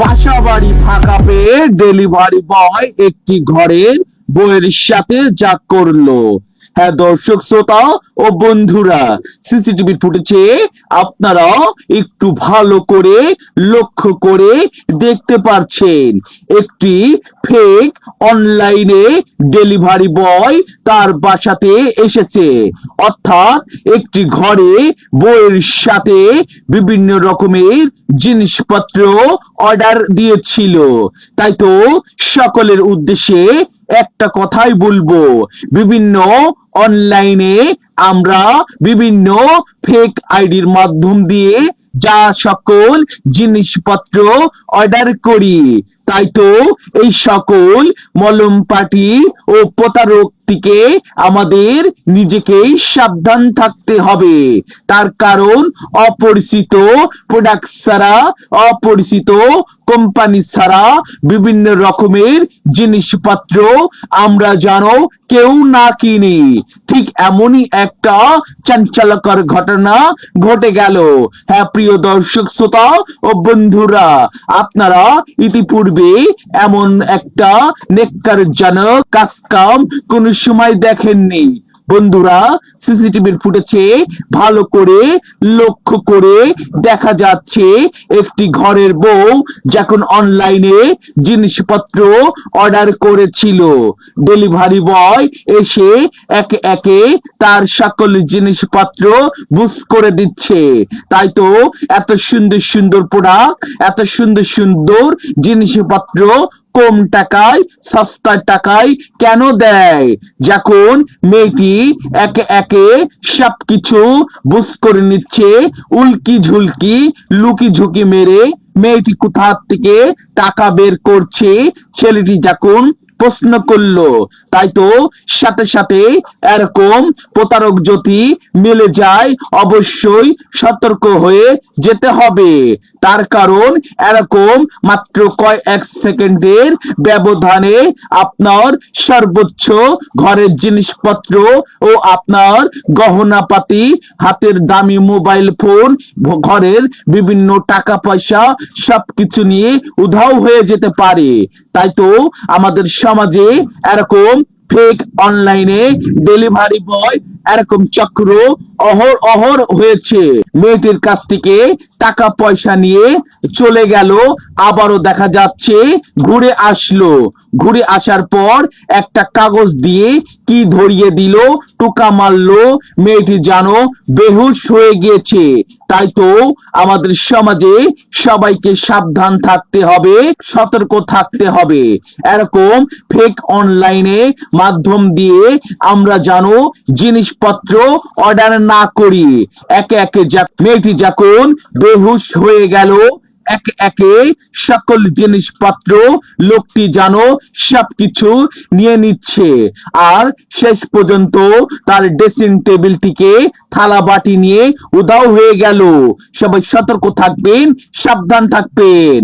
বাসা বাড়ি ফাঁকা পেয়ে ডেলিভারি বয় একটি ঘরের বইয়ের সাথে যা করল। হ্যাঁ দর্শক, শ্রোতা ও বন্ধুরা সিসিটিভি ফুটেছে। আপনারাও একটু ভালো করে লক্ষ্য করে দেখতে পারছেন। একটি ফেক অনলাইনে ডেলিভারি বয় তার বাসাতে এসেছে। অর্থাৎ একটি ঘরে বইয়ের সাথে বিভিন্ন রকমের জিনিসপত্র অর্ডার দিয়েছিল। তাই তো সকলের উদ্দেশ্যে একটা কথাই বলব, বিভিন্ন অনলাইনে আমরা বিভিন্ন ফেক আইডির মাধ্যম দিয়ে যা সকল জিনিসপত্র অর্ডার করি তাই তো এই সকল মলম পাটি ও প্রতারক থেকে আমাদের নিজেকেই সাবধান থাকতে হবে। তার কারণ অপরিচিত প্রোডাক্ট ছাড়া, অপরিচিত কোম্পানি ছাড়া বিভিন্ন রকমের জিনিসপত্র আমরা জানো কেউ না কিনি। ঠিক এমনই একটা চাঞ্চল্যকর ঘটনা ঘটে গেল। হ্যাঁ প্রিয় দর্শক, শ্রোতা ও বন্ধুরা, আপনারা ইতিপূর্বে এমন একটা নেককারজনক কাজকাম কোন সময় দেখেননি। বন্ধুরা, সিসিটিভির ফুটেছে ভালো করে লক্ষ্য করে দেখা যাচ্ছে একটি ঘরের বউ যখন অনলাইনে জিনিসপত্র অর্ডার করেছিল। ডেলিভারি বয় এসে একে একে তার সকল জিনিসপত্র বুঝ করে দিচ্ছে। তাই তো এত সুন্দর সুন্দর প্রোডাক্ট এত সুন্দর সুন্দর জিনিসপত্র কম টাকায় সস্তা টাকায় কেন দেয়? যখন মেয়েটি একে একে সবকিছু বুঝ করে নিচ্ছে, উল্কি ঝুলকি, লুকি ঝুঁকি মেরে, মেয়েটি কোথা থেকে টাকা বের করছে? ছেলেটি যখন প্রশ্ন করল। তাই তো সাথে সাথে এরকম প্রতারক যদি মিলে যায়, অবশ্যই সতর্ক হয়ে যেতে হবে। তার কারণ এরকম মাত্র কয়েক সেকেন্ডের ব্যবধানে আপনার সর্বোচ্চ ঘরের জিনিসপত্র ও আপনার গহনাপাতি, হাতের দামি মোবাইল ফোন, ঘরের বিভিন্ন টাকা পয়সা সবকিছু নিয়ে উধাও হয়ে যেতে পারে। তাই তো আমাদের সমাজে এরকম ফেক অনলাইনে ডেলিভারি বয় এরকম চক্র অহর অহর হয়েছে। মেয়েটির কাছ থেকে টাকা পয়সা নিয়ে চলে গেল, আবারও দেখা যাচ্ছে ঘুরে আসলো। ঘুরে আসার পর একটা কাগজ দিয়ে কি ধরিয়ে দিল, টোকা মারলো, মেয়েটি জানো বেহুশ হয়ে গিয়েছে। তাই তো আমাদের সমাজে সবাইকে সাবধান থাকতে হবে, সতর্ক থাকতে হবে। এরকম ফেক অনলাইনে মাধ্যম দিয়ে আমরা জানো জিনিসপত্র অর্ডার না করি। একে একে মেয়েটি যখন বেহুশ হয়ে গেল, একে একে সকল জিনিসপত্র লোকটি জানো সবকিছু নিয়ে নিচ্ছে। আর শেষ পর্যন্ত তার ড্রেসিং টেবিলটিকে থালা বাটি নিয়ে উধাও হয়ে গেল। সবাই সতর্ক থাকবেন, সাবধান থাকবেন।